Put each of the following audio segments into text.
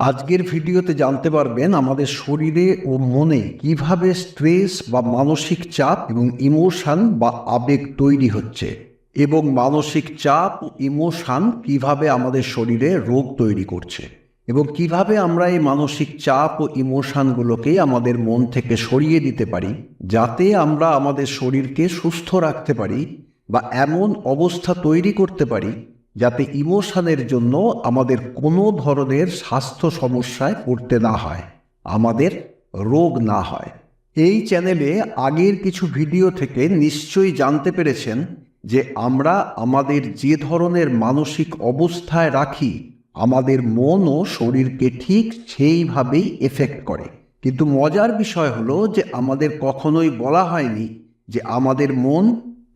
আজকের ভিডিওতে জানতে পারবেন আমাদের শরীরে ও মনে কীভাবে স্ট্রেস বা মানসিক চাপ এবং ইমোশন বা আবেগ তৈরি হচ্ছে এবং মানসিক চাপ ও ইমোশন কীভাবে আমাদের শরীরে রোগ তৈরি করছে এবং কীভাবে আমরা এই মানসিক চাপ ও ইমোশনগুলোকে আমাদের মন থেকে সরিয়ে দিতে পারি যাতে আমরা আমাদের শরীরকে সুস্থ রাখতে পারি বা এমন অবস্থা তৈরি করতে পারি যাতে ইমোশনের জন্য আমাদের কোনো ধরনের স্বাস্থ্য সমস্যায় পড়তে না হয়, আমাদের রোগ না হয়। এই চ্যানেলে আগের কিছু ভিডিও থেকে নিশ্চয়ই জানতে পেরেছেন যে আমরা আমাদের যে ধরনের মানসিক অবস্থায় রাখি, আমাদের মন ও শরীরকে ঠিক সেইভাবেই এফেক্ট করে। কিন্তু মজার বিষয় হলো যে আমাদের কখনোই বলা হয়নি যে আমাদের মন,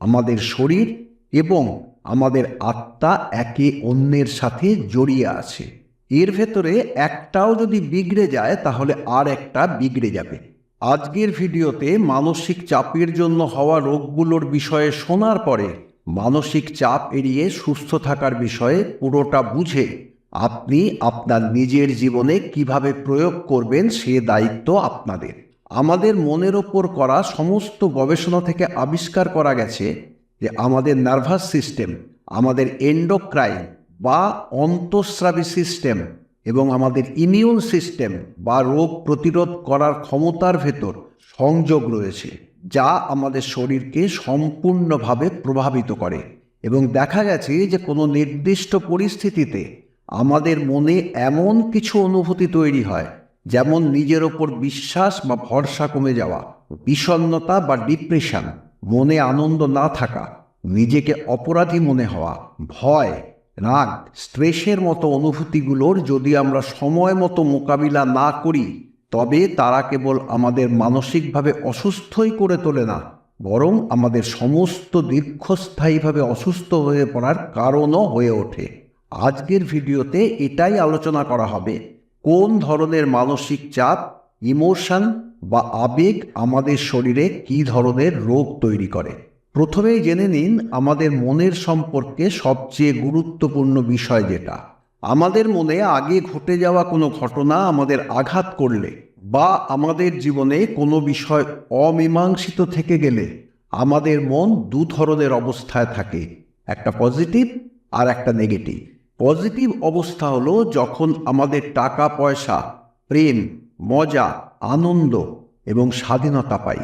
আমাদের শরীর এবং আমাদের আত্মা একে অন্যের সাথে জড়িয়ে আছে। এর ভেতরে একটাও যদি বিগড়ে যায়, তাহলে আর একটা বিগড়ে যাবে। আজকের ভিডিওতে মানসিক চাপের জন্য হওয়া রোগগুলোর বিষয়ে শোনার পরে মানসিক চাপ এড়িয়ে সুস্থ থাকার বিষয়ে পুরোটা বুঝে আপনি আপনার নিজের জীবনে কীভাবে প্রয়োগ করবেন সে দায়িত্ব আপনাদের। আমাদের মনের ওপর করা সমস্ত গবেষণা থেকে আবিষ্কার করা গেছে যে আমাদের নার্ভাস সিস্টেম, আমাদের এন্ডোক্রাইন বা অন্তঃস্রাবী সিস্টেম এবং আমাদের ইমিউন সিস্টেম বা রোগ প্রতিরোধ করার ক্ষমতার ভেতর সংযোগ রয়েছে, যা আমাদের শরীরকে সম্পূর্ণভাবে প্রভাবিত করে। এবং দেখা গেছে যে কোনো নির্দিষ্ট পরিস্থিতিতে আমাদের মনে এমন কিছু অনুভূতি তৈরি হয়, যেমন নিজের ওপর বিশ্বাস বা ভরসা কমে যাওয়া বিষণ্নতা বা ডিপ্রেশন। মনে আনন্দ না থাকা, নিজেকে অপরাধী মনে হওয়া, ভয়, রাগ, স্ট্রেসের মতো অনুভূতিগুলোর যদি আমরা সময় মতো মোকাবিলা না করি, তবে তারা কেবল আমাদের মানসিকভাবে অসুস্থই করে তোলে না, বরং আমাদের সমস্ত দীর্ঘস্থায়ীভাবে অসুস্থ হয়ে পড়ার কারণও হয়ে ওঠে। আজকের ভিডিওতে এটাই আলোচনা করা হবে। কোন ধরনের মানসিক চাপ, ইমোশন বা আবেগ আমাদের শরীরে কী ধরনের রোগ তৈরি করে? প্রথমেই জেনে নিন আমাদের মনের সম্পর্কে সবচেয়ে গুরুত্বপূর্ণ বিষয় যেটা। আমাদের মনে আগে ঘটে যাওয়া কোনো ঘটনা আমাদের আঘাত করলে বা আমাদের জীবনে কোনো বিষয় অমীমাংসিত থেকে গেলে আমাদের মন দু ধরনের অবস্থায় থাকে, একটা পজিটিভ আর একটা নেগেটিভ। পজিটিভ অবস্থা হলো যখন আমাদের টাকা, পয়সা, প্রেম, মজা আনন্দ এবং স্বাধীনতা পাই।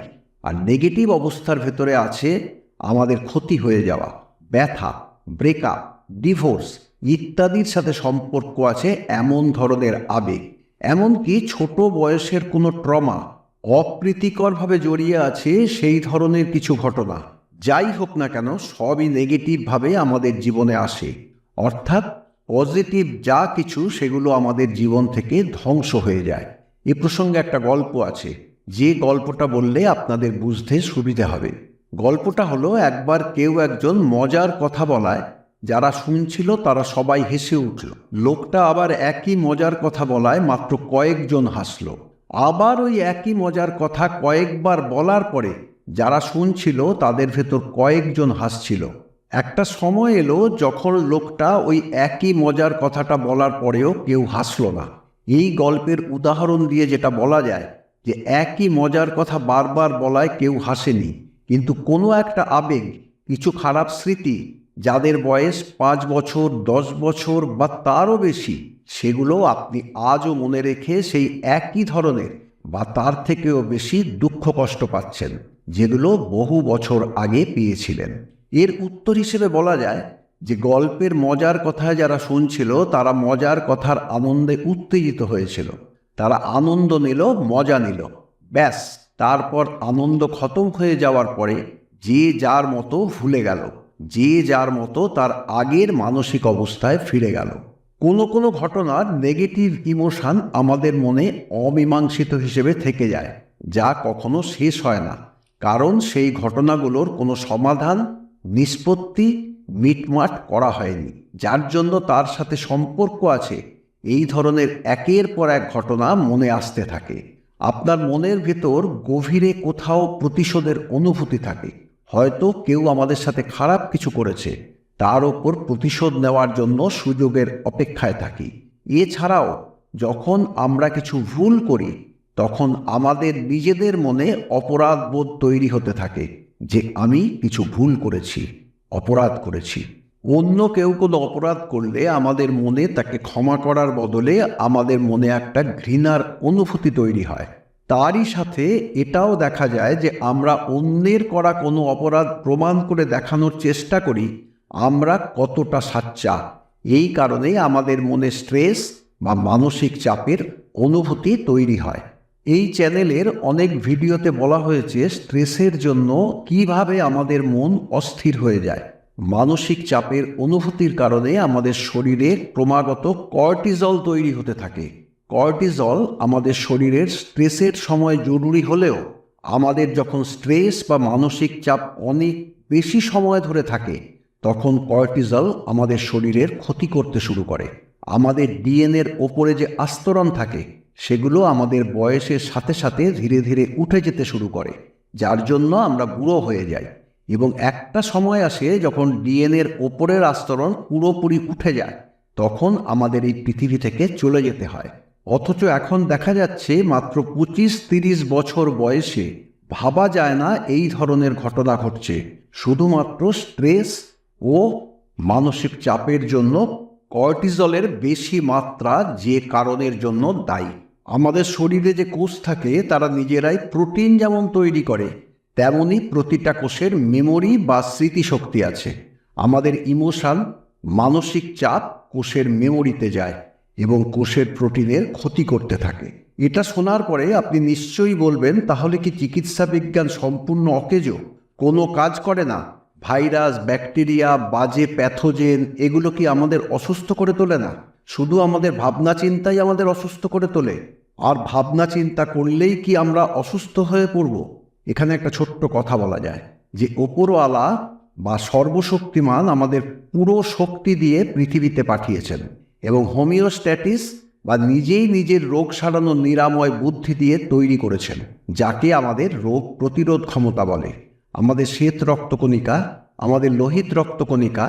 আর নেগেটিভ অবস্থার ভেতরে আছে আমাদের ক্ষতি হয়ে যাওয়া, ব্যথা ব্রেকআপ ডিভোর্স ইত্যাদির সাথে সম্পর্ক আছে এমন ধরনের আবেগ। এমনকি ছোট বয়সের কোনো ট্রমা অপ্রীতিকরভাবে জড়িয়ে আছে সেই ধরনের কিছু ঘটনা। যাই হোক না কেন, সবই নেগেটিভভাবে আমাদের জীবনে আসে। অর্থাৎ পজিটিভ যা কিছু, সেগুলো আমাদের জীবন থেকে ধ্বংস হয়ে যায়। এ প্রসঙ্গে একটা গল্প আছে। যে গল্পটা বললে আপনাদের বুঝতে সুবিধা হবে। গল্পটা হলো, একবার কেউ একজন মজার কথা বলায়। যারা শুনছিল, তারা সবাই হেসে উঠল। লোকটা আবার একই মজার কথা বলায়, মাত্র কয়েকজন হাসল। আবার ওই একই মজার কথা কয়েকবার বলার পরে, যারা শুনছিল, তাদের ভেতর কয়েকজন হাসছিল। একটা সময় এলো, যখন লোকটা ওই একই মজার কথাটা বলার পরেও কেউ হাসল না। এই গল্পের উদাহরণ দিয়ে যেটা বলা যায় যে একই মজার কথা বারবার বলায় কেউ হাসেনি, কিন্তু কোনো একটা আবেগ, কিছু খারাপ স্মৃতি, যাদের বয়স পাঁচ বছর, দশ বছর বা তারও বেশি সেগুলো আপনি আজও মনে রেখে সেই একই ধরনের বা তার থেকেও বেশি দুঃখ কষ্ট পাচ্ছেন, যেগুলো বহু বছর আগে পেয়েছিলেন। এর উত্তর হিসেবে বলা যায় যে গল্পের মজার কথায় যারা শুনছিল, তারা মজার কথার আনন্দে উত্তেজিত হয়েছিল। তারা আনন্দ নিল, মজা নিল। ব্যাস, তারপর আনন্দ খতম হয়ে যাওয়ার পরে যে যার মতো ভুলে গেল। যে যার মতো তার আগের মানসিক অবস্থায় ফিরে গেল। কোনো কোনো ঘটনার নেগেটিভ ইমোশান আমাদের মনে অমীমাংসিত হিসেবে থেকে যায়, যা কখনো শেষ হয় না। কারণ সেই ঘটনাগুলোর কোনো সমাধান, নিষ্পত্তি মিটমাট করা হয়নি। যার জন্য তার সাথে সম্পর্ক আছে, এই ধরনের একের পর এক ঘটনা মনে আসতে থাকে। আপনার মনের ভেতর গভীরে কোথাও প্রতিশোধের অনুভূতি থাকে। হয়তো কেউ আমাদের সাথে খারাপ কিছু করেছে, তার ওপর প্রতিশোধ নেওয়ার জন্য সুযোগের অপেক্ষায় থাকি। এছাড়াও, যখন আমরা কিছু ভুল করি, তখন আমাদের নিজেদের মনে অপরাধ বোধ তৈরি হতে থাকে যে আমি কিছু ভুল করেছি। অপরাধ করেছি। অন্য কেউ কোনো অপরাধ করলে আমাদের মনে তাকে ক্ষমা করার বদলে আমাদের মনে একটা ঘৃণার অনুভূতি তৈরি হয়। তারই সাথে এটাও দেখা যায় যে আমরা অন্যের করা কোনো অপরাধ প্রমাণ করে দেখানোর চেষ্টা করি, আমরা কতটা সাচ্চা। এই কারণে আমাদের মনে স্ট্রেস বা মানসিক চাপের অনুভূতি তৈরি হয়। এই চ্যানেলের অনেক ভিডিওতে বলা হয়েছে স্ট্রেসের জন্য কীভাবে আমাদের মন অস্থির হয়ে যায়। মানসিক চাপের অনুভূতির কারণে আমাদের শরীরে ক্রমাগত কর্টিজল তৈরি হতে থাকে। কর্টিজল আমাদের শরীরের স্ট্রেসের সময় জরুরি হলেও আমাদের যখন স্ট্রেস বা মানসিক চাপ অনেক বেশি সময় ধরে থাকে, তখন কর্টিজল আমাদের শরীরের ক্ষতি করতে শুরু করে। আমাদের ডিএনএর ওপরে যে আস্তরণ থাকে সেগুলো আমাদের বয়সের সাথে সাথে ধীরে ধীরে উঠে যেতে শুরু করে, যার জন্য আমরা বুড়ো হয়ে যাই এবং একটা সময় আসে যখন ডিএনএর ওপরের আস্তরণ পুরোপুরি উঠে যায়, তখন আমাদের এই পৃথিবী থেকে চলে যেতে হয়। অথচ এখন দেখা যাচ্ছে মাত্র পঁচিশ তিরিশ বছর বয়সে ভাবা যায় না এই ধরনের ঘটনা ঘটছে। শুধুমাত্র স্ট্রেস ও মানসিক চাপের জন্য কর্টিজলের বেশি মাত্রা যে কারণের জন্য দায়ী। আমাদের শরীরে যে কোষ থাকে, তারা নিজেরাই প্রোটিন যেমন তৈরি করে, তেমনই প্রতিটা কোষের মেমোরি বা স্মৃতিশক্তি আছে। আমাদের ইমোশন মানসিক চাপ কোষের মেমোরিতে যায় এবং কোষের প্রোটিনের ক্ষতি করতে থাকে। এটা শোনার পরে আপনি নিশ্চয়ই বলবেন, তাহলে কি চিকিৎসা বিজ্ঞান সম্পূর্ণ অকেজ? কোনো কাজ করে না? ভাইরাস, ব্যাকটেরিয়া, বাজে প্যাথোজেন, এগুলো কি আমাদের অসুস্থ করে তোলে না? শুধু আমাদের ভাবনা চিন্তাই আমাদের অসুস্থ করে তোলে। আর ভাবনা চিন্তা করলেই কি আমরা অসুস্থ হয়ে পড়ব? এখানে একটা ছোট্ট কথা বলা যায় যে ওপরওয়ালা বা সর্বশক্তিমান আমাদের পুরো শক্তি দিয়ে পৃথিবীতে পাঠিয়েছেন এবং হোমিওস্ট্যাটিস বা নিজেই নিজের রোগ সারানোর নিরাময় বুদ্ধি দিয়ে তৈরি করেছেন, যাকে আমাদের রোগ প্রতিরোধ ক্ষমতা বলে। আমাদের শ্বেত রক্তকণিকা, আমাদের লোহিত রক্তকণিকা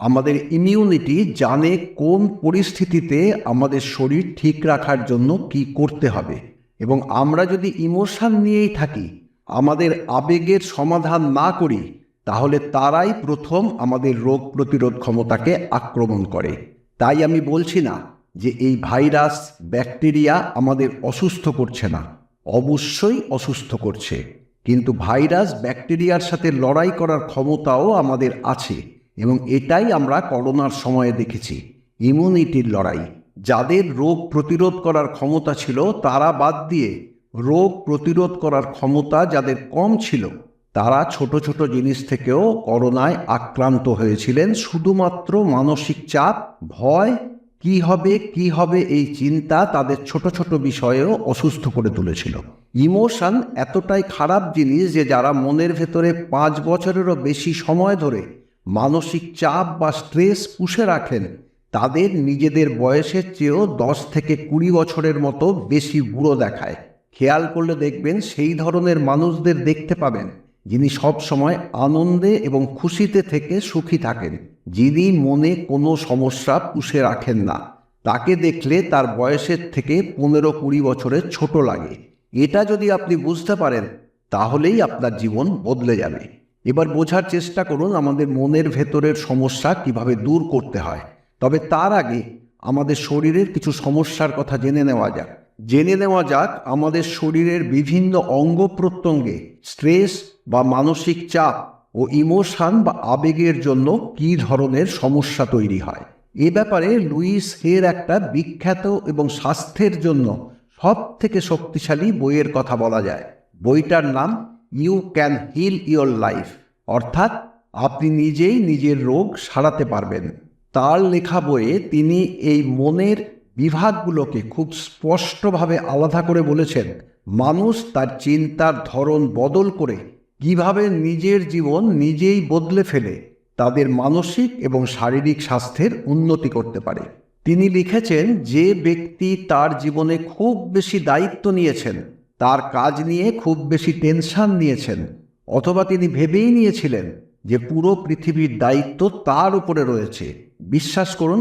আমাদের ইমিউনিটি জানে কোন পরিস্থিতিতে আমাদের শরীর ঠিক রাখার জন্য কি করতে হবে। এবং আমরা যদি ইমোশন নিয়েই থাকি, আমাদের আবেগের সমাধান না করি, তাহলে তারাই প্রথম আমাদের রোগ প্রতিরোধ ক্ষমতাকে আক্রমণ করে। তাই আমি বলছি না যে এই ভাইরাস, ব্যাকটেরিয়া আমাদের অসুস্থ করছে না। অবশ্যই অসুস্থ করছে। কিন্তু ভাইরাস, ব্যাকটেরিয়ার সাথে লড়াই করার ক্ষমতাও আমাদের আছে। এবং এটাই আমরা করোনার সময়ে দেখেছি। ইমিউনিটির লড়াই। যাদের রোগ প্রতিরোধ করার ক্ষমতা ছিল, তারা বাদ দিয়ে রোগ প্রতিরোধ করার ক্ষমতা যাদের কম ছিল, তারা ছোট ছোট জিনিস থেকেও করোনায় আক্রান্ত হয়েছিলেন। শুধুমাত্র মানসিক চাপ, ভয়, কি হবে কি হবে এই চিন্তা তাদের ছোট ছোট বিষয়েও অসুস্থ করে তুলেছিল। ইমোশন এতটাই খারাপ জিনিস যে যারা মনের ভেতরে পাঁচ বছরেরও বেশি সময় ধরে মানসিক চাপ বা স্ট্রেস পুষে রাখেন। তাদের নিজেদের বয়সের চেয়েও দশ থেকে কুড়ি বছরের মতো বেশি বুড়ো দেখায়। খেয়াল করলে দেখবেন সেই ধরনের মানুষদের দেখতে পাবেন, যিনি সব সময় আনন্দে এবং খুশিতে থেকে সুখী থাকেন, যিনি মনে কোনো সমস্যা পুষে রাখেন না। তাকে দেখলে তার বয়সের থেকে পনেরো কুড়ি বছরের ছোট লাগে। এটা যদি আপনি বুঝতে পারেন, তাহলেই আপনার জীবন বদলে যাবে। এবার বোঝার চেষ্টা করুন আমাদের মনের ভেতরের সমস্যা কীভাবে দূর করতে হয়। তবে তার আগে আমাদের শরীরের কিছু সমস্যার কথা জেনে নেওয়া যাক। জেনে নেওয়া যাক আমাদের শরীরের বিভিন্ন অঙ্গ প্রত্যঙ্গে স্ট্রেস বা মানসিক চাপ ও ইমোশন বা আবেগের জন্য কী ধরনের সমস্যা তৈরি হয়। এ ব্যাপারে লুইস হের একটা বিখ্যাত এবং স্বাস্থ্যের জন্য সব থেকে শক্তিশালী বইয়ের কথা বলা যায়। বইটার নাম you can heal your life অর্থাৎ আপনি নিজেই নিজের রোগ সারাতে পারবেন। তার লেখা বইয়ে তিনি এই মনের বিভাগগুলোকে খুব স্পষ্টভাবে আলাদা করে বলেছেন। মানুষ তার চিন্তার ধরন বদল করে কীভাবে নিজের জীবন নিজেই বদলে ফেলে, তাদের মানসিক এবং শারীরিক স্বাস্থ্যের উন্নতি করতে পারে। তিনি লিখেছেন, যে ব্যক্তি তার জীবনে খুব বেশি দায়িত্ব নিয়েছেন তার কাজ নিয়ে খুব বেশি টেনশন নিয়েছেন, অথবা তিনি ভেবেই নিয়েছিলেন যে পুরো পৃথিবীর দায়িত্ব তার উপরে রয়েছে। বিশ্বাস করুন,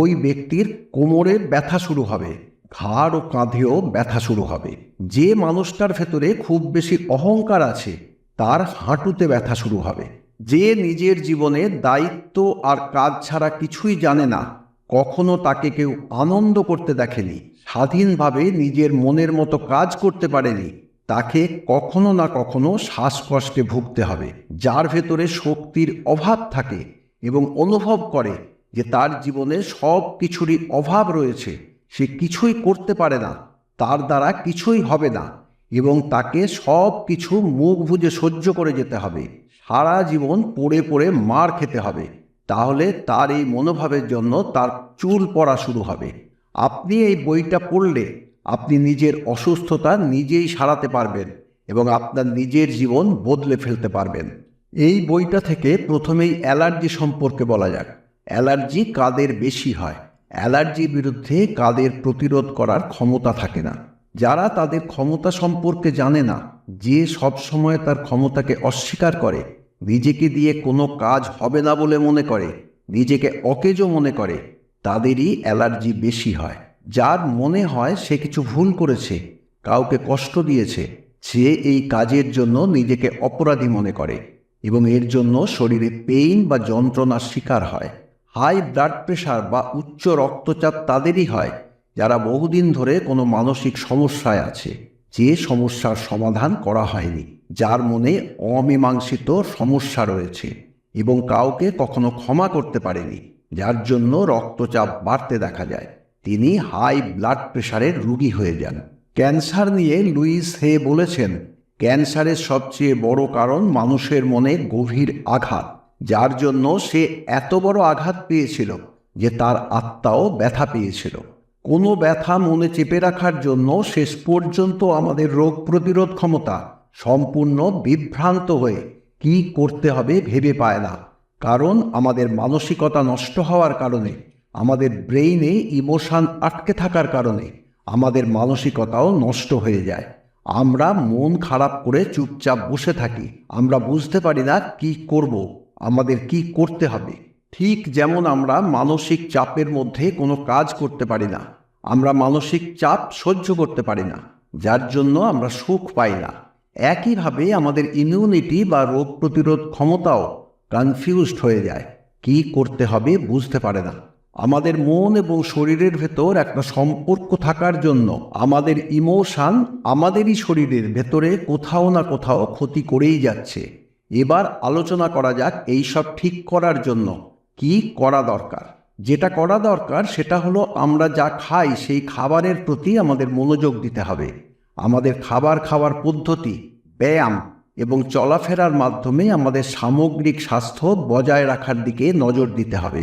ওই ব্যক্তির কোমরে ব্যথা শুরু হবে, ঘাড় ও কাঁধেও ব্যথা শুরু হবে। যে মানুষটার ভেতরে খুব বেশি অহংকার আছে, তার হাঁটুতে ব্যথা শুরু হবে। যে নিজের জীবনে দায়িত্ব আর কাজ ছাড়া কিছুই জানে না, কখনো তাকে কেউ আনন্দ করতে দেখেনি। স্বাধীনভাবে নিজের মনের মতো কাজ করতে পারেনি, তাকে কখনো না কখনো শ্বাসকষ্টে ভুগতে হবে, যার ভেতরে শক্তির অভাব থাকে এবং অনুভব করে যে তার জীবনে সব কিছুরই অভাব রয়েছে, সে কিছুই করতে পারে না, তার দ্বারা কিছুই হবে না এবং তাকে সব কিছু মুখ বুজে সহ্য করে যেতে হবে, সারা জীবন পড়ে পড়ে মার খেতে হবে, তাহলে তার এই মনোভাবের জন্য তার চুল পড়া শুরু হবে। আপনি এই বইটা পড়লে আপনি নিজের অসুস্থতা নিজেই সারাতে পারবেন এবং আপনার নিজের জীবন বদলে ফেলতে পারবেন। এই বইটা থেকে প্রথমেই অ্যালার্জি সম্পর্কে বলা যাক। অ্যালার্জি কাদের বেশি হয়? অ্যালার্জির বিরুদ্ধে কাদের প্রতিরোধ করার ক্ষমতা থাকে না? যারা তাদের ক্ষমতা সম্পর্কে জানে না, যে সব সময় তার ক্ষমতাকে অস্বীকার করে, নিজেকে দিয়ে কোনো কাজ হবে না বলে মনে করে, নিজেকে অকেজো মনে করে তাদেরই অ্যালার্জি বেশি হয়। যার মনে হয় সে কিছু ভুল করেছে, কাউকে কষ্ট দিয়েছে, সে এই কাজের জন্য নিজেকে অপরাধী মনে করে এবং এর জন্য শরীরে পেইন বা যন্ত্রণার শিকার হয়। হাই ব্লাড প্রেশার বা উচ্চ রক্তচাপ তাদেরই হয়, যারা বহুদিন ধরে কোনো মানসিক সমস্যায় আছে। যে সমস্যার সমাধান করা হয়নি, যার মনে অমীমাংসিত সমস্যা রয়েছে এবং কাউকে কখনো ক্ষমা করতে পারেনি। যার জন্য রক্তচাপ বাড়তে দেখা যায়। তিনি হাই ব্লাড প্রেশারের রুগী হয়ে যান। ক্যান্সার নিয়ে লুইস হে বলেছেন, ক্যান্সারের সবচেয়ে বড় কারণ মানুষের মনে গভীর আঘাত, যার জন্য সে এত বড় আঘাত পেয়েছিল যে তার আত্মাও ব্যথা পেয়েছিল। কোনো ব্যথা মনে চেপে রাখার জন্য শেষ পর্যন্ত আমাদের রোগ প্রতিরোধ ক্ষমতা সম্পূর্ণ বিভ্রান্ত হয়ে কি করতে হবে ভেবে পায় না। কারণ আমাদের মানসিকতা নষ্ট হওয়ার কারণে, আমাদের ব্রেইনে ইমোশন আটকে থাকার কারণে আমাদের মানসিকতাও নষ্ট হয়ে যায়। আমরা মন খারাপ করে চুপচাপ বসে থাকি। আমরা বুঝতে পারি না কি করব, আমাদের কি করতে হবে। ঠিক যেমন আমরা মানসিক চাপের মধ্যে কোনো কাজ করতে পারি না, আমরা মানসিক চাপ সহ্য করতে পারি না, যার জন্য আমরা সুখ পাই না। একইভাবে আমাদের ইমিউনিটি বা রোগ প্রতিরোধ ক্ষমতাও কনফিউজড হয়ে যায়। কি করতে হবে বুঝতে পারে না। আমাদের মন এবং শরীরের ভেতর একটা সম্পর্ক থাকার জন্য আমাদের ইমোশান আমাদেরই শরীরের ভেতরে কোথাও না কোথাও ক্ষতি করেই যাচ্ছে। এবার আলোচনা করা যাক এই সব ঠিক করার জন্য। কি করা দরকার? যেটা করা দরকার সেটা হলো আমরা যা খাই সেই খাবারের প্রতি আমাদের মনোযোগ দিতে হবে। আমাদের খাবার খাওয়ার পদ্ধতি, ব্যায়াম এবং চলাফেরার মাধ্যমে আমাদের সামগ্রিক স্বাস্থ্য বজায় রাখার দিকে নজর দিতে হবে।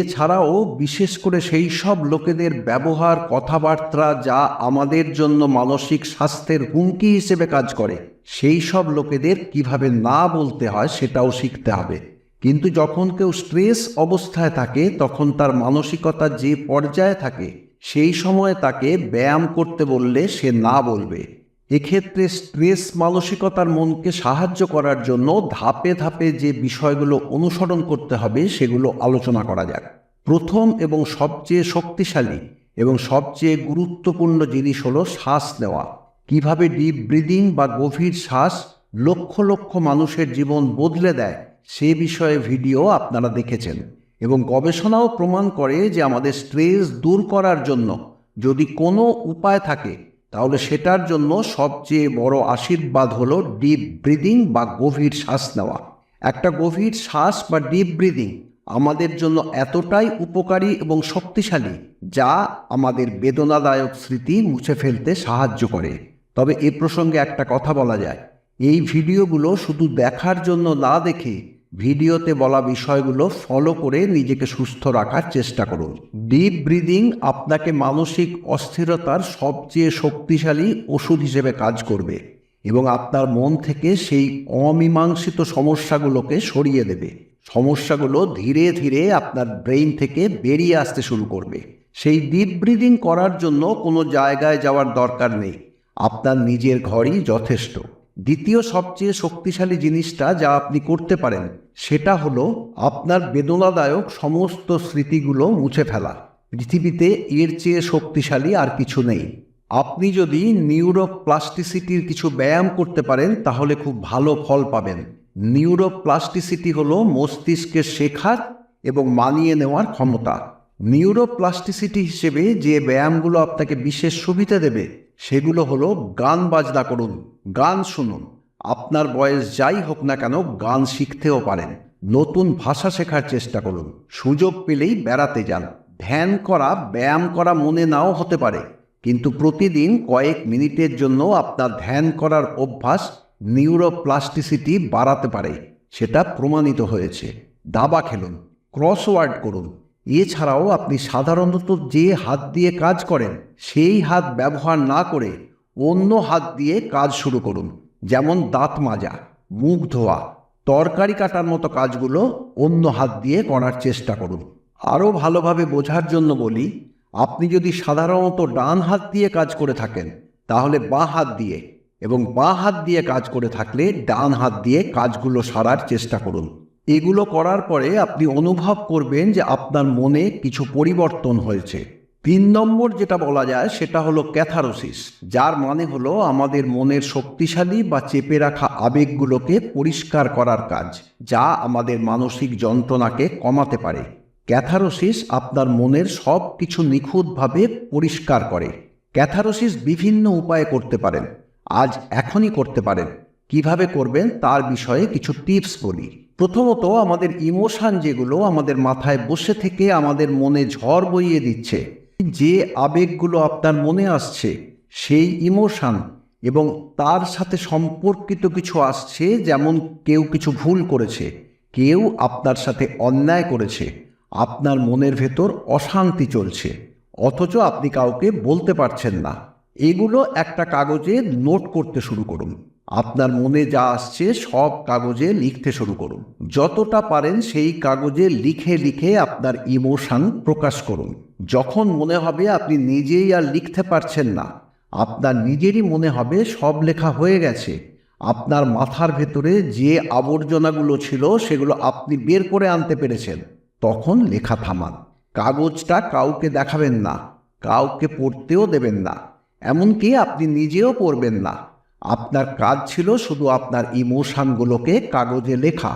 এছাড়াও বিশেষ করে সেই সব লোকেদের ব্যবহার, কথাবার্তা যা আমাদের জন্য মানসিক স্বাস্থ্যের হুমকি হিসেবে কাজ করে, সেই সব লোকেদের কীভাবে না বলতে হয় সেটাও শিখতে হবে। কিন্তু যখন কেউ স্ট্রেস অবস্থায় থাকে, তখন তার মানসিকতা যে পর্যায়ে থাকে, সেই সময় তাকে ব্যায়াম করতে বললে সে না বলবে। এক্ষেত্রে স্ট্রেস মানসিকতার মনকে সাহায্য করার জন্য ধাপে ধাপে যে বিষয়গুলো অনুসরণ করতে হবে সেগুলো আলোচনা করা যাক। প্রথম এবং সবচেয়ে শক্তিশালী এবং সবচেয়ে গুরুত্বপূর্ণ জিনিস হলো শ্বাস নেওয়া। কীভাবে ডিপ ব্রিদিং বা গভীর শ্বাস লক্ষ লক্ষ মানুষের জীবন বদলে দেয় সে বিষয়ে ভিডিও আপনারা দেখেছেন এবং গবেষণাও প্রমাণ করে যে আমাদের স্ট্রেস দূর করার জন্য যদি কোনো উপায় থাকে তাহলে সেটার জন্য সবচেয়ে বড় আশীর্বাদ হলো ডিপ ব্রিদিং বা গভীর শ্বাস নেওয়া। একটা গভীর শ্বাস বা ডিপ ব্রিদিং আমাদের জন্য এতটাই উপকারী এবং শক্তিশালী যা আমাদের বেদনাদায়ক স্মৃতি মুছে ফেলতে সাহায্য করে। তবে এ প্রসঙ্গে একটা কথা বলা যায়, এই ভিডিওগুলো শুধু দেখার জন্য না দেখে ভিডিওতে বলা বিষয়গুলো ফলো করে নিজেকে সুস্থ রাখার চেষ্টা করুন। ডিপ ব্রিদিং আপনাকে মানসিক অস্থিরতার সবচেয়ে শক্তিশালী ওষুধ হিসেবে কাজ করবে এবং আপনার মন থেকে সেই অমীমাংসিত সমস্যাগুলোকে সরিয়ে দেবে। সমস্যাগুলো ধীরে ধীরে আপনার ব্রেইন থেকে বেরিয়ে আসতে শুরু করবে। সেই ডিপ ব্রিদিং করার জন্য কোনো জায়গায় যাওয়ার দরকার নেই। আপনার নিজের ঘরই যথেষ্ট। দ্বিতীয় সবচেয়ে শক্তিশালী জিনিসটা যা আপনি করতে পারেন, সেটা হলো আপনার বেদনাদায়ক সমস্ত স্মৃতিগুলো মুছে ফেলা। পৃথিবীতে এর চেয়ে শক্তিশালী আর কিছু নেই। আপনি যদি নিউরোপ্লাস্টিসিটির কিছু ব্যায়াম করতে পারেন, তাহলে খুব ভালো ফল পাবেন। নিউরোপ্লাস্টিসিটি হলো মস্তিষ্কের শেখার এবং মানিয়ে নেওয়ার ক্ষমতা। নিউরোপ্লাস্টিসিটি হিসেবে যে ব্যায়ামগুলো আপনাকে বিশেষ সুবিধা দেবে সেগুলো হলো গান বাজনা করুন, গান শুনুন। আপনার বয়স যাই হোক না কেন গান শিখতেও পারেন। নতুন ভাষা শেখার চেষ্টা করুন। সুযোগ পেলেই বেড়াতে যান। ধ্যান করা, ব্যায়াম করা মনে নাও হতে পারে। কিন্তু প্রতিদিন কয়েক মিনিটের জন্য আপনার ধ্যান করার অভ্যাস নিউরোপ্লাস্টিসিটি বাড়াতে পারে। সেটা প্রমাণিত হয়েছে। দাবা খেলুন, ক্রসওয়ার্ড করুন এছাড়াও আপনি সাধারণত যে হাত দিয়ে কাজ করেন, সেই হাত ব্যবহার না করে অন্য হাত দিয়ে কাজ শুরু করুন। যেমন দাঁত মাজা, মুখ ধোয়া, তরকারি কাটার মতো কাজগুলো অন্য হাত দিয়ে করার চেষ্টা করুন। আরও ভালোভাবে বোঝার জন্য বলি, আপনি যদি সাধারণত ডান হাত দিয়ে কাজ করে থাকেন, তাহলে বাঁ হাত দিয়ে এবং বাঁ হাত দিয়ে কাজ করে থাকলে ডান হাত দিয়ে কাজগুলো সারার চেষ্টা করুন। এগুলো করার পরে আপনি অনুভব করবেন যে আপনার মনে কিছু পরিবর্তন হয়েছে। তিন নম্বর যেটা বলা যায় সেটা হলো ক্যাথারোসিস, যার মানে হলো আমাদের মনের শক্তিশালী বা চেপে রাখা আবেগগুলোকে পরিষ্কার করার কাজ, যা আমাদের মানসিক যন্ত্রণাকে কমাতে পারে। ক্যাথারোসিস আপনার মনের সব কিছু নিখুঁতভাবে পরিষ্কার করে। ক্যাথারোসিস বিভিন্ন উপায়ে করতে পারেন, আজ এখনই করতে পারেন। কীভাবে করবেন তার বিষয়ে কিছু টিপস বলি। প্রথমত আমাদের ইমোশান যেগুলো আমাদের মাথায় বসে থেকে আমাদের মনে ঝড় বইয়ে দিচ্ছে। যে আবেগগুলো আপনার মনে আসছে, সেই ইমোশান এবং তার সাথে সম্পর্কিত কিছু আসছে, যেমন কেউ কিছু ভুল করেছে, কেউ আপনার সাথে অন্যায় করেছে, আপনার মনের ভেতর অশান্তি চলছে, অথচ আপনি কাউকে বলতে পারছেন না। এগুলো একটা কাগজে নোট করতে শুরু করুন। আপনার মনে যা আসছে সব কাগজে লিখতে শুরু করুন। যতটা পারেন সেই কাগজে লিখে লিখে আপনার ইমোশন প্রকাশ করুন। যখন মনে হবে আপনি নিজেই আর লিখতে পারছেন না, আপনার নিজেরই মনে হবে সব লেখা হয়ে গেছে। আপনার মাথার ভেতরে যে আবর্জনাগুলো ছিল সেগুলো আপনি বের করে আনতে পেরেছেন। তখন লেখা থামান। কাগজটা কাউকে দেখাবেন না, কাউকে পড়তেও দেবেন না। এমনকি আপনি নিজেও পড়বেন না। আপনার কাজ ছিল শুধু আপনার ইমোশনগুলোকে কাগজে লেখা।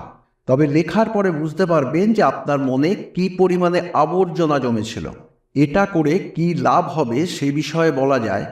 তবে লেখার পরে বুঝতে পারবেন যে আপনার মনে কি পরিমাণে আবর্জনা জমেছিল। এটা করে কি লাভ হবে সে বিষয়ে বলা যায়,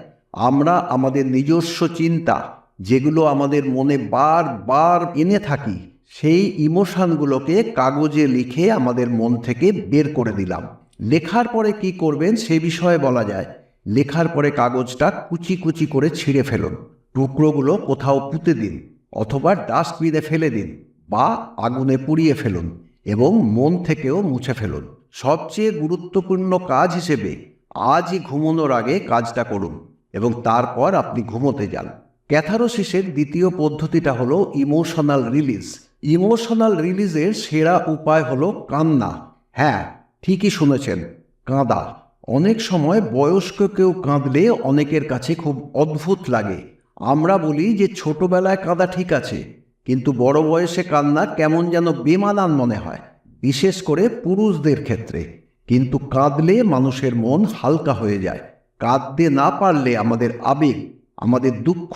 আমরা আমাদের নিজস্ব চিন্তা, যেগুলো আমাদের মনে বারবার এনে থাকি, সেই ইমোশনগুলোকে কাগজে লিখে আমাদের মন থেকে বের করে দিলাম। লেখার পরে কি করবেন সে বিষয়ে বলা যায় লেখার পরে কাগজটা কুচি কুচি করে ছিঁড়ে ফেলুন। টুকরোগুলো কোথাও পুঁতে দিন অথবা ডাস্টবিনে ফেলে দিন বা আগুনে পুড়িয়ে ফেলুন এবং মন থেকেও মুছে ফেলুন। সবচেয়ে গুরুত্বপূর্ণ কাজ হিসেবে আজই ঘুমানোর আগে কাজটা করুন এবং তারপর আপনি ঘুমোতে যান। ক্যাথারোসিসের দ্বিতীয় পদ্ধতিটা হলো ইমোশনাল রিলিজ। ইমোশনাল রিলিজের সেরা উপায় হলো কান্না। হ্যাঁ ঠিকই শুনেছেন, কাঁদা। অনেক সময় বয়স্ক কেউ কাঁদলে অনেকের কাছে খুব অদ্ভুত লাগে। আমরা বলি যে ছোটবেলায় কাঁদা ঠিক আছে, কিন্তু বড় বয়সে কান্না কেমন যেন বেমানান মনে হয়, বিশেষ করে পুরুষদের ক্ষেত্রে। কিন্তু কাঁদলে মানুষের মন হালকা হয়ে যায়। কাঁদতে না পারলে আমাদের আবেগ, আমাদের দুঃখ,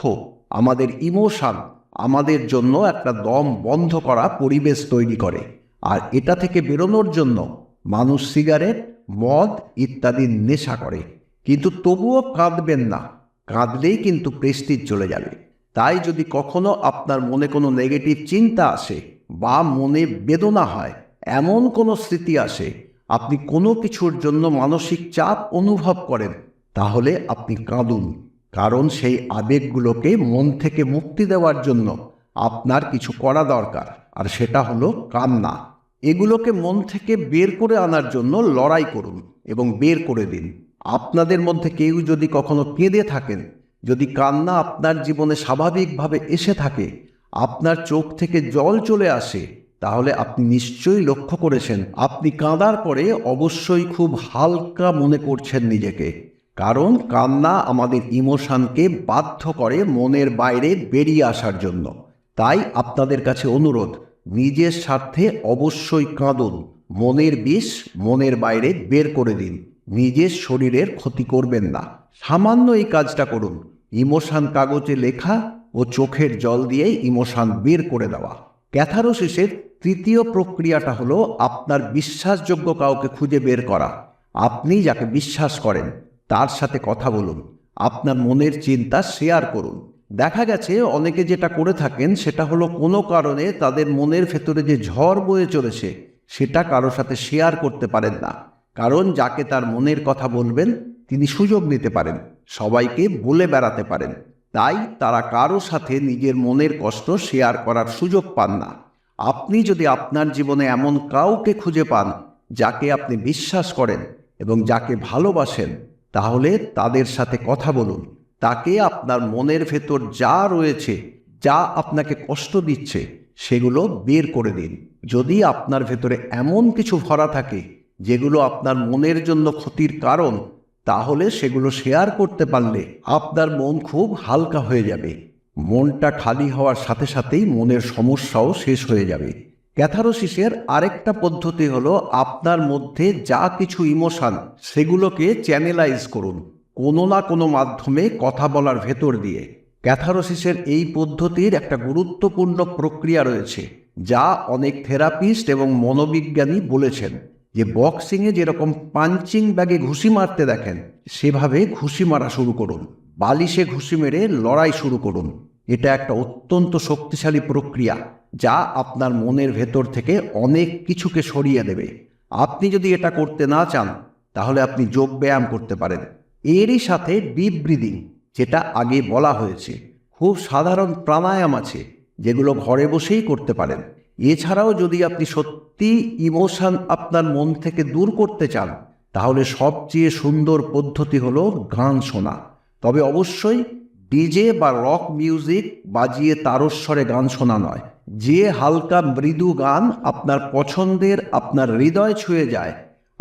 আমাদের ইমোশন, আমাদের জন্য একটা দম বন্ধ করা পরিবেশ তৈরি করে। আর এটা থেকে বেরোনোর জন্য মানুষ সিগারেট মদ ইত্যাদি নেশা করে। কিন্তু তবুও কাঁদবেন না। কাঁদলেই কিন্তু প্রেস্টিজ চলে যাবে। তাই যদি কখনো আপনার মনে কোনো নেগেটিভ চিন্তা আসে বা মনে বেদনা হয়, এমন কোনো স্মৃতি আসে, আপনি কোনো কিছুর জন্য মানসিক চাপ অনুভব করেন, তাহলে আপনি কাঁদুন। কারণ সেই আবেগগুলোকে মন থেকে মুক্তি দেওয়ার জন্য আপনার কিছু করা দরকার। আর সেটা হলো কান্না। এগুলোকে মন থেকে বের করে আনার জন্য লড়াই করুন এবং বের করে দিন। আপনাদের মধ্যে কেউ যদি কখনো কেঁদে থাকেন, যদি কান্না আপনার জীবনে স্বাভাবিকভাবে এসে থাকে, আপনার চোখ থেকে জল চলে আসে, তাহলে আপনি নিশ্চয়ই লক্ষ্য করেছেন, আপনি কাঁদার পরে অবশ্যই খুব হালকা মনে করছেন নিজেকে। কারণ কান্না আমাদের ইমোশনকে বাধ্য করে মনের বাইরে বেরিয়ে আসার জন্য। তাই আপনাদের কাছে অনুরোধ নিজের স্বার্থে অবশ্যই কাঁদুন, মনের বিষ মনের বাইরে বের করে দিন, নিজের শরীরের ক্ষতি করবেন না। সামান্য এই কাজটা করুন, ইমোশান কাগজে লেখা ও চোখের জল দিয়ে ইমোশান বের করে দেওয়া। ক্যাথারোসিসের তৃতীয় প্রক্রিয়াটা হলো আপনার বিশ্বাসযোগ্য কাউকে খুঁজে বের করা। আপনি যাকে বিশ্বাস করেন, তার সাথে কথা বলুন, আপনার মনের চিন্তা শেয়ার করুন। দেখা গেছে অনেকে যেটা করে থাকেন, সেটা হলো কোনো কারণে তাদের মনের ভেতরে যে ঝড় বয়ে চলেছে, সেটা কারও সাথে শেয়ার করতে পারেন না। কারণ যাকে তার মনের কথা বলবেন, তিনি সুযোগ নিতে পারেন, সবাইকে বলে বেড়াতে পারেন। তাই তারা কারও সাথে নিজের মনের কষ্ট শেয়ার করার সুযোগ পান না। আপনি যদি আপনার জীবনে এমন কাউকে খুঁজে পান, যাকে আপনি বিশ্বাস করেন এবং যাকে ভালোবাসেন, তাহলে তাদের সাথে কথা বলুন। তাকে আপনার মনের ভেতর যা রয়েছে, যা আপনাকে কষ্ট দিচ্ছে, সেগুলো বের করে দিন। যদি আপনার ভেতরে এমন কিছু ভরা থাকে, যেগুলো আপনার মনের জন্য ক্ষতির কারণ, তাহলে সেগুলো শেয়ার করতে পারলে আপনার মন খুব হালকা হয়ে যাবে। মনটা খালি হওয়ার সাথে সাথেই মনের সমস্যাও শেষ হয়ে যাবে। ক্যাথারোসিসের আরেকটা পদ্ধতি হলো আপনার মধ্যে যা কিছু ইমোশান সেগুলোকে চ্যানেলাইজ করুন। কোনো না কোনো মাধ্যমে কথা বলার ভেতর দিয়ে। ক্যাথারোসিসের এই পদ্ধতির একটা গুরুত্বপূর্ণ প্রক্রিয়া রয়েছে, যা অনেক থেরাপিস্ট এবং মনোবিজ্ঞানী বলেছেন যে বক্সিংয়ে যেরকম পাঞ্চিং ব্যাগে ঘুষি মারতে দেখেন, সেভাবে ঘুষি মারা শুরু করুন, বালিশে ঘুষি মেরে লড়াই শুরু করুন। এটা একটা অত্যন্ত শক্তিশালী প্রক্রিয়া, যা আপনার মনের ভেতর থেকে অনেক কিছুকে সরিয়ে দেবে। আপনি যদি এটা করতে না চান, তাহলে আপনি যোগ ব্যায়াম করতে পারেন। এরই সাথে ডিপ ব্রিদিং যেটা আগে বলা হয়েছে। খুব সাধারণ প্রাণায়াম আছে, যেগুলো ঘরে বসেই করতে পারেন। এছাড়াও যদি আপনি সত্যি ইমোশান আপনার মন থেকে দূর করতে চান, তাহলে সবচেয়ে সুন্দর পদ্ধতি হলো গান শোনা। তবে অবশ্যই ডিজে বা রক মিউজিক বাজিয়ে তারস্বরে গান শোনা নয়। যে হালকা মৃদু গান আপনার পছন্দের, আপনার হৃদয় ছুঁয়ে যায়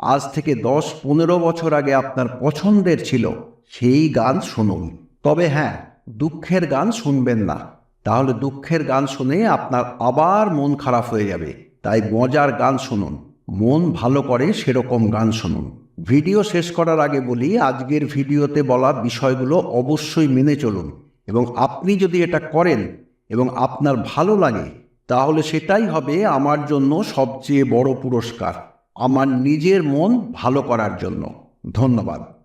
আজ থেকে দশ পনেরো বছর আগে আপনার পছন্দের ছিল, সেই গান শুনুন। তবে হ্যাঁ দুঃখের গান শুনবেন না। তাহলে দুঃখের গান শুনে আপনার আবার মন খারাপ হয়ে যাবে। তাই মজার গান শুনুন। মন ভালো করে সেরকম গান শুনুন। ভিডিও শেষ করার আগে বলি, আজকের ভিডিওতে বলা বিষয়গুলো অবশ্যই মেনে চলুন এবং আপনি যদি এটা করেন এবং আপনার ভালো লাগে, তাহলে সেটাই হবে আমার জন্য সবচেয়ে বড় পুরস্কার। আমার নিজের মন ভালো করার জন্য। ধন্যবাদ।